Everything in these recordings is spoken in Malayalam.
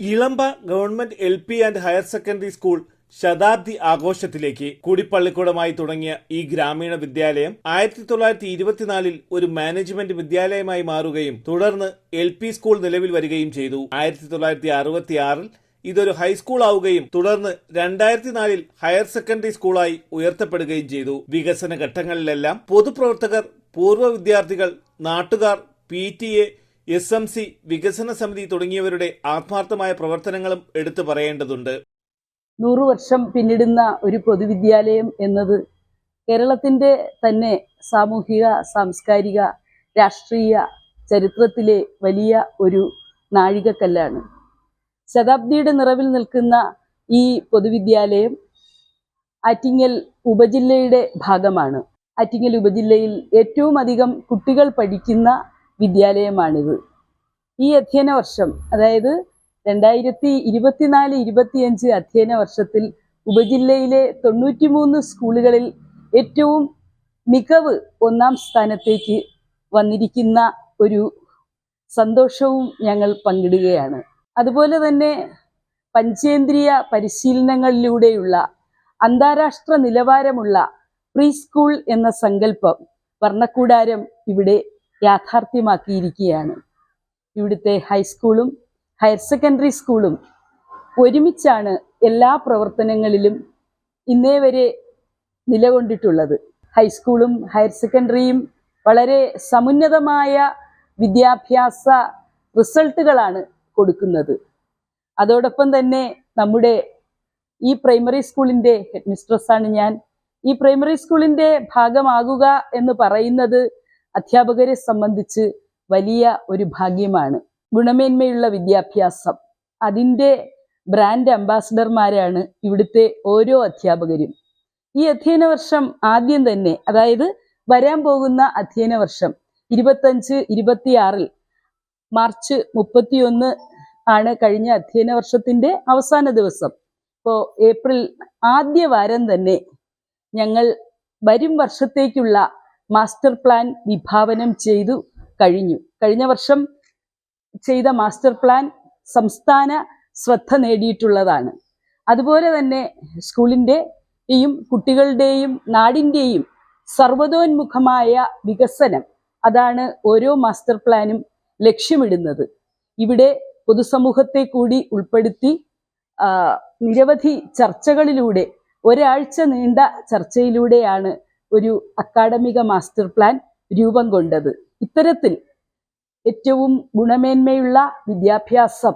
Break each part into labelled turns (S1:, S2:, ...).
S1: Elamba government L P and higher secondary school ശതാബ്ദി ആഘോഷത്തിലേക്ക് കൂടിപ്പള്ളിക്കൂടമായി തുടങ്ങിയ ഈ ഗ്രാമീണ വിദ്യാലയം ആയിരത്തി തൊള്ളായിരത്തി ഇരുപത്തിനാലിൽ ഒരു മാനേജ്മെന്റ് വിദ്യാലയമായി മാറുകയും തുടർന്ന് എൽ പി സ്കൂൾ നിലവിൽ വരികയും ചെയ്തു. ആയിരത്തി തൊള്ളായിരത്തി അറുപത്തിയാറിൽ ഇതൊരു ഹൈസ്കൂൾ ആവുകയും തുടർന്ന് രണ്ടായിരത്തി നാലിൽ ഹയർ സെക്കൻഡറി സ്കൂളായി ഉയർത്തപ്പെടുകയും ചെയ്തു. വികസന ഘട്ടങ്ങളിലെല്ലാം പൊതുപ്രവർത്തകർ പൂർവ വിദ്യാർത്ഥികൾ നാട്ടുകാർ P T A S M C വികസന സമിതി തുടങ്ങിയവരുടെ ആത്മാർത്ഥമായ പ്രവർത്തനങ്ങളും എടുത്തു പറയേണ്ടതുണ്ട്.
S2: നൂറു വർഷം പിന്നിടുന്ന ഒരു പൊതുവിദ്യാലയം എന്നത് കേരളത്തിന്റെ തന്നെ സാമൂഹിക സാംസ്കാരിക രാഷ്ട്രീയ ചരിത്രത്തിലെ വലിയ ഒരു നാഴികക്കല്ലാണ്. ശതാബ്ദിയുടെ നിറവിൽ നിൽക്കുന്ന ഈ പൊതുവിദ്യാലയം ആറ്റിങ്ങൽ ഉപജില്ലയുടെ ഭാഗമാണ്. ആറ്റിങ്ങൽ ഉപജില്ലയിൽ ഏറ്റവും അധികം കുട്ടികൾ പഠിക്കുന്ന വിദ്യാലയമാണിത്. ഈ അധ്യയന വർഷം അതായത് രണ്ടായിരത്തി ഇരുപത്തിനാല് ഇരുപത്തിയഞ്ച് അധ്യയന വർഷത്തിൽ ഉപജില്ലയിലെ തൊണ്ണൂറ്റിമൂന്ന് സ്കൂളുകളിൽ ഏറ്റവും മികവ് ഒന്നാം സ്ഥാനത്തേക്ക് വന്നിരിക്കുന്ന ഒരു സന്തോഷവും ഞങ്ങൾ പങ്കിടുകയാണ്. അതുപോലെ തന്നെ പഞ്ചേന്ദ്രിയ പരിശീലനങ്ങളിലൂടെയുള്ള അന്താരാഷ്ട്ര നിലവാരമുള്ള പ്രീ സ്കൂൾ എന്ന സങ്കല്പം വർണക്കൂടാരം ഇവിടെ യാഥാർത്ഥ്യമാക്കിയിരിക്കുകയാണ്. ഇവിടുത്തെ ഹൈസ്കൂളും ഹയർ സെക്കൻഡറി സ്കൂളും ഒരുമിച്ചാണ് എല്ലാ പ്രവർത്തനങ്ങളിലും ഇന്നേ വരെ നിലകൊണ്ടിട്ടുള്ളത്. ഹൈസ്കൂളും ഹയർ സെക്കൻഡറിയും വളരെ സമുന്നതമായ വിദ്യാഭ്യാസ റിസൾട്ടുകളാണ് കൊടുക്കുന്നത്. അതോടൊപ്പം തന്നെ നമ്മുടെ ഈ പ്രൈമറി സ്കൂളിന്റെ ഹെഡ് മിസ്ട്രസ്സാണ് ഞാൻ. ഈ പ്രൈമറി സ്കൂളിന്റെ ഭാഗമാകുക എന്ന് പറയുന്നത് അധ്യാപകരെ സംബന്ധിച്ച് വലിയ ഒരു ഭാഗ്യമാണ്. ഗുണമേന്മയുള്ള വിദ്യാഭ്യാസം. അതിന്റെ ബ്രാൻഡ് അംബാസഡർമാരാണ് ഇവിടുത്തെ ഓരോ അധ്യാപകരും. ഈ അധ്യയന വർഷം ആദ്യം തന്നെ അതായത് വരാൻ പോകുന്ന അധ്യയന വർഷം ഇരുപത്തഞ്ച് ഇരുപത്തിയാറിൽ മാർച്ച് മുപ്പത്തിയൊന്ന് ആണ് കഴിഞ്ഞ അധ്യയന വർഷത്തിന്റെ അവസാന ദിവസം. ഇപ്പോൾ ഏപ്രിൽ ആദ്യ വാരം തന്നെ ഞങ്ങൾ വരും വർഷത്തേക്കുള്ള മാസ്റ്റർ പ്ലാൻ വിഭാവനം ചെയ്തു കഴിഞ്ഞു. കഴിഞ്ഞ വർഷം ചെയ്ത മാസ്റ്റർ പ്ലാൻ സംസ്ഥാന ശ്രദ്ധ നേടിയിട്ടുള്ളതാണ്. അതുപോലെ തന്നെ സ്കൂളിന്റെയും കുട്ടികളുടെയും നാടിന്റെയും സർവതോന്മുഖമായ വികസനം അതാണ് ഓരോ മാസ്റ്റർ പ്ലാനും ലക്ഷ്യമിടുന്നത്. ഇവിടെ പൊതുസമൂഹത്തെ കൂടി ഉൾപ്പെടുത്തി നിരവധി ചർച്ചകളിലൂടെ ഒരാഴ്ച നീണ്ട ചർച്ചയിലൂടെയാണ് ഒരു അക്കാഡമിക മാസ്റ്റർ പ്ലാൻ രൂപം കൊണ്ടത്. ഇത്തരത്തിൽ ഏറ്റവും ഗുണമേന്മയുള്ള വിദ്യാഭ്യാസം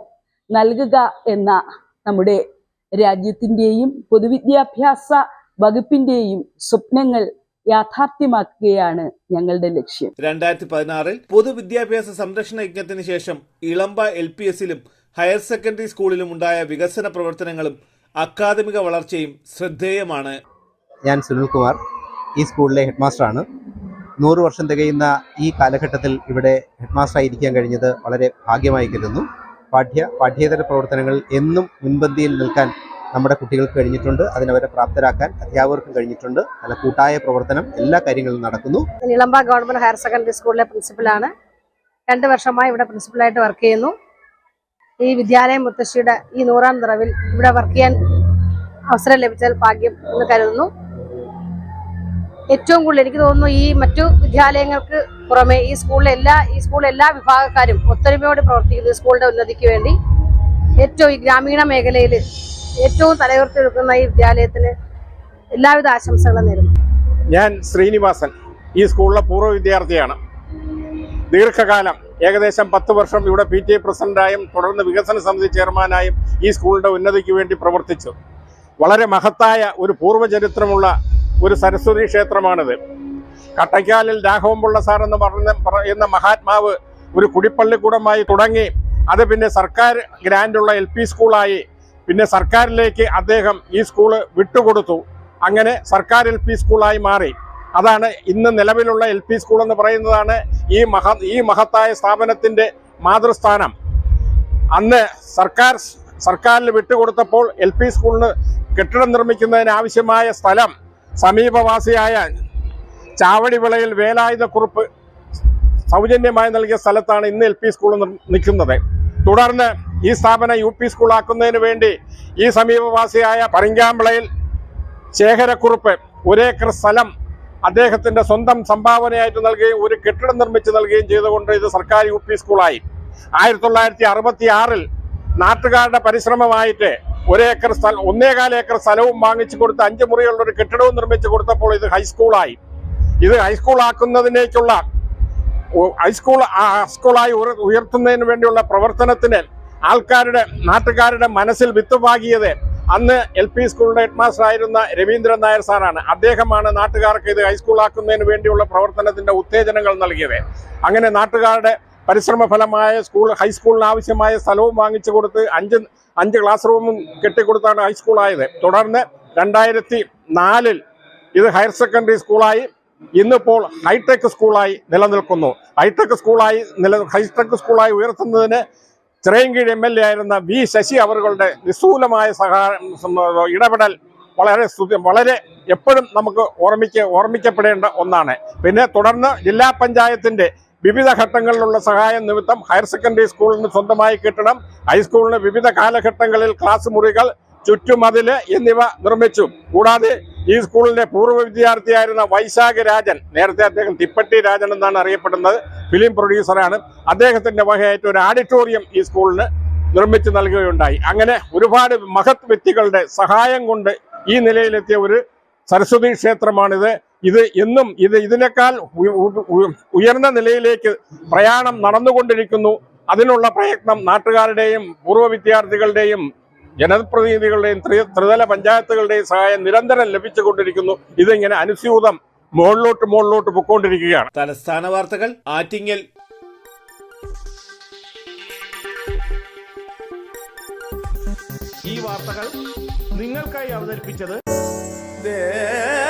S2: നൽകുക എന്ന നമ്മുടെ രാജ്യത്തിന്റെയും പൊതുവിദ്യാഭ്യാസ വകുപ്പിന്റെയും സ്വപ്നങ്ങൾ യാഥാർത്ഥ്യമാക്കുകയാണ് ഞങ്ങളുടെ ലക്ഷ്യം.
S1: രണ്ടായിരത്തി പതിനാറിൽ പൊതുവിദ്യാഭ്യാസ സംരക്ഷണ യജ്ഞത്തിന് ശേഷം ഇളമ്പ എൽ പി എസിലും ഹയർ സെക്കൻഡറി സ്കൂളിലും ഉണ്ടായ വികസന പ്രവർത്തനങ്ങളും അക്കാദമിക വളർച്ചയും ശ്രദ്ധേയമാണ്.
S3: ഞാൻ സുനിൽകുമാർ. ഈ സ്കൂളിലെ ഹെഡ് മാസ്റ്ററാണ് നൂറ് വർഷം തികയുന്ന ഈ കാലഘട്ടത്തിൽ ഇവിടെ ഹെഡ് മാസ്റ്ററായി ഇരിക്കാൻ കഴിഞ്ഞത് വളരെ ഭാഗ്യമായി കരുതുന്നു. പാഠ്യ പാഠ്യേതര പ്രവർത്തനങ്ങൾ എന്നും മുൻപന്തിയിൽ നിൽക്കാൻ നമ്മുടെ കുട്ടികൾക്ക് കഴിഞ്ഞിട്ടുണ്ട്. അതിനവരെ പ്രാപ്തരാക്കാൻ അധ്യാപകർക്കും കഴിഞ്ഞിട്ടുണ്ട്. നല്ല കൂട്ടായ പ്രവർത്തനം എല്ലാ കാര്യങ്ങളും നടക്കുന്നു.
S4: നീളമ്പ ഗവൺമെന്റ് ഹയർ സെക്കൻഡറി സ്കൂളിലെ പ്രിൻസിപ്പലാണ്. രണ്ട് വർഷമായി ഇവിടെ പ്രിൻസിപ്പലായിട്ട് വർക്ക് ചെയ്യുന്നു. ഈ വിദ്യാലയം മുത്തശ്ശിയുടെ ഈ നൂറാം നിറവിൽ ഇവിടെ വർക്ക് ചെയ്യാൻ അവസരം ലഭിച്ചാൽ ഭാഗ്യം എന്ന് കരുതുന്നു. ഏറ്റവും കൂടുതൽ എനിക്ക് തോന്നുന്നു ഈ മറ്റു വിദ്യാലയങ്ങൾക്ക് പുറമെ ഈ സ്കൂളിലെ എല്ലാ ഈ സ്കൂളിലെ എല്ലാ വിഭാഗക്കാരും ഒത്തൊരുമയോടെ പ്രവർത്തിക്കുന്നു ഈ സ്കൂളിന്റെ ഉന്നതിക്ക് വേണ്ടി. ഏറ്റവും ഈ ഗ്രാമീണ മേഖലയിൽ ഏറ്റവും തലയുയർത്തി ഈ വിദ്യാലയത്തിന് എല്ലാവിധ ആശംസകളും നേരുന്നു.
S5: ഞാൻ ശ്രീനിവാസൻ ഈ സ്കൂളിലെ പൂർവ വിദ്യാർത്ഥിയാണ്. ദീർഘകാലം ഏകദേശം പത്ത് വർഷം ഇവിടെ പി ടി എ പ്രസിഡന്റായും തുടർന്ന് വികസന സമിതി ചെയർമാനായും ഈ സ്കൂളിന്റെ ഉന്നതിക്ക് വേണ്ടി പ്രവർത്തിച്ചു. വളരെ മഹത്തായ ഒരു പൂർവചരിത്രമുള്ള ഒരു സരസ്വതി ക്ഷേത്രമാണിത്. കട്ടയ്ക്കാലിൽ രാഘവമ്പുള്ള സാർ എന്ന് പറഞ്ഞ പറയുന്ന മഹാത്മാവ് ഒരു കുടിപ്പള്ളിക്കൂടമായി തുടങ്ങി. അത് പിന്നെ സർക്കാർ ഗ്രാൻഡുള്ള എൽ പി സ്കൂളായി. പിന്നെ സർക്കാരിലേക്ക് അദ്ദേഹം ഈ സ്കൂൾ വിട്ടുകൊടുത്തു. അങ്ങനെ സർക്കാർ എൽ പി സ്കൂളായി മാറി. അതാണ് ഇന്ന് നിലവിലുള്ള എൽ പി സ്കൂൾ എന്ന് പറയുന്നതാണ് ഈ മഹ ഈ മഹത്തായ സ്ഥാപനത്തിന്റെ മാതൃസ്ഥാനം. അന്ന് സർക്കാർ സർക്കാരിൽ വിട്ടുകൊടുത്തപ്പോൾ എൽ പി സ്കൂളിന് കെട്ടിടം നിർമ്മിക്കുന്നതിന് ആവശ്യമായ സ്ഥലം സമീപവാസിയായ ചാവടിവിളയിൽ വേലായുധക്കുറിപ്പ് സൗജന്യമായി നൽകിയ സ്ഥലത്താണ് ഇന്ന് എൽ പി സ്കൂൾ നിൽക്കുന്നത്. തുടർന്ന് ഈ സ്ഥാപനം യു പി സ്കൂളാക്കുന്നതിന് വേണ്ടി ഈ സമീപവാസിയായ പരിങ്കാമ്പിളയിൽ ശേഖരക്കുറുപ്പ് ഒരേക്കർ സ്ഥലം അദ്ദേഹത്തിന്റെ സ്വന്തം സംഭാവനയായിട്ട് നൽകുകയും ഒരു കെട്ടിടം നിർമ്മിച്ച് നൽകുകയും ചെയ്തുകൊണ്ട് ഇത് സർക്കാർ യു പി സ്കൂളായി. ആയിരത്തി തൊള്ളായിരത്തി അറുപത്തി ആറിൽ നാട്ടുകാരുടെ പരിശ്രമമായിട്ട് ഒരേക്കർ സ്ഥലം ഒന്നേകാൽ ഏക്കർ സ്ഥലവും വാങ്ങിച്ചു കൊടുത്ത് അഞ്ച് മുറിയുള്ള ഒരു കെട്ടിടവും നിർമ്മിച്ചു കൊടുത്തപ്പോൾ ഇത് ഹൈസ്കൂളായി. ഇത് ഹൈസ്കൂൾ ആക്കുന്നതിനേക്കുള്ള ഹൈസ്കൂൾ ഹൈസ്കൂളായി സ്കൂളായി ഉയർത്തുന്നതിന് വേണ്ടിയുള്ള പ്രവർത്തനത്തിന് ആൾക്കാരുടെ നാട്ടുകാരുടെ മനസ്സിൽ വിത്തുപാകിയത് അന്ന് എൽ പി സ്കൂളിന്റെ ഹെഡ് മാസ്റ്റർ ആയിരുന്ന രവീന്ദ്രൻ നായർ സാറാണ്. അദ്ദേഹമാണ് നാട്ടുകാർക്ക് ഇത് ഹൈസ്കൂൾ ഹൈസ്കൂളാക്കുന്നതിന് വേണ്ടിയുള്ള പ്രവർത്തനത്തിന്റെ ഉത്തേജനങ്ങൾ നൽകിയത്. അങ്ങനെ നാട്ടുകാരുടെ പരിശ്രമ ഫലമായ സ്കൂൾ ഹൈസ്കൂളിന് ആവശ്യമായ സ്ഥലവും വാങ്ങിച്ചു കൊടുത്ത് അഞ്ച് അഞ്ച് ക്ലാസ് റൂമും കെട്ടിക്കൊടുത്താണ് ഹൈസ്കൂളായത്. തുടർന്ന് രണ്ടായിരത്തി നാലിൽ ഇത് ഹയർ സെക്കൻഡറി സ്കൂളായി. ഇന്നിപ്പോൾ ഹൈടെക് സ്കൂളായി നിലനിൽക്കുന്നു. ഹൈടെക് സ്കൂളായി നില ഹൈടെക് സ്കൂളായി ഉയർത്തുന്നതിന് ചിറയൻകീഴ് എം എൽ എ ആയിരുന്ന വി ശശി അവരുടെ നിസ്തൂലമായ സഹാ ഇടപെടൽ വളരെ വളരെ എപ്പോഴും നമുക്ക് ഓർമ്മിക്ക ഓർമ്മിക്കപ്പെടേണ്ട ഒന്നാണ്. പിന്നെ തുടർന്ന് ജില്ലാ പഞ്ചായത്തിന്റെ വിവിധ ഘട്ടങ്ങളിലുള്ള സഹായം നിമിത്തം ഹയർ സെക്കൻഡറി സ്കൂളിന് സ്വന്തമായി കെട്ടിടം ഹൈസ്കൂളിന് വിവിധ കാലഘട്ടങ്ങളിൽ ക്ലാസ് മുറികൾ ചുറ്റുമതിൽ എന്നിവ നിർമ്മിച്ചു. കൂടാതെ ഈ സ്കൂളിന്റെ പൂർവ വിദ്യാർത്ഥിയായിരുന്ന വൈശാഖ രാജൻ നേരത്തെ അദ്ദേഹം തിപ്പട്ടി രാജൻ എന്നാണ് അറിയപ്പെടുന്നത് ഫിലിം പ്രൊഡ്യൂസറാണ് അദ്ദേഹത്തിന്റെ വകയായിട്ട് ഒരു ആഡിറ്റോറിയം ഈ സ്കൂളിന് നിർമ്മിച്ചു നൽകുകയുണ്ടായി. അങ്ങനെ ഒരുപാട് മഹത് വ്യക്തികളുടെ സഹായം കൊണ്ട് ഈ നിലയിലെത്തിയ ഒരു സരസ്വതി ക്ഷേത്രമാണിത്. ഇത് എന്നും ഇത് ഇതിനേക്കാൾ ഉയർന്ന നിലയിലേക്ക് പ്രയാണം നടന്നുകൊണ്ടിരിക്കുന്നു. അതിനുള്ള പ്രയത്നം നാട്ടുകാരുടെയും പൂർവ വിദ്യാർത്ഥികളുടെയും ജനപ്രതിനിധികളുടെയും ത്രി- ത്രിതല പഞ്ചായത്തുകളുടെയും സഹായം നിരന്തരം ലഭിച്ചുകൊണ്ടിരിക്കുന്നു. ഇതിങ്ങനെ അനുസ്യൂതം മുകളിലോട്ട് മുകളിലോട്ട് പൊക്കോണ്ടിരിക്കുകയാണ്
S1: തലസ്ഥാന വാർത്തകൾ ആറ്റിങ്ങൽ.
S5: ഈ വാർത്തകൾ നിങ്ങൾക്കായി അവതരിപ്പിച്ചത്
S6: Arabian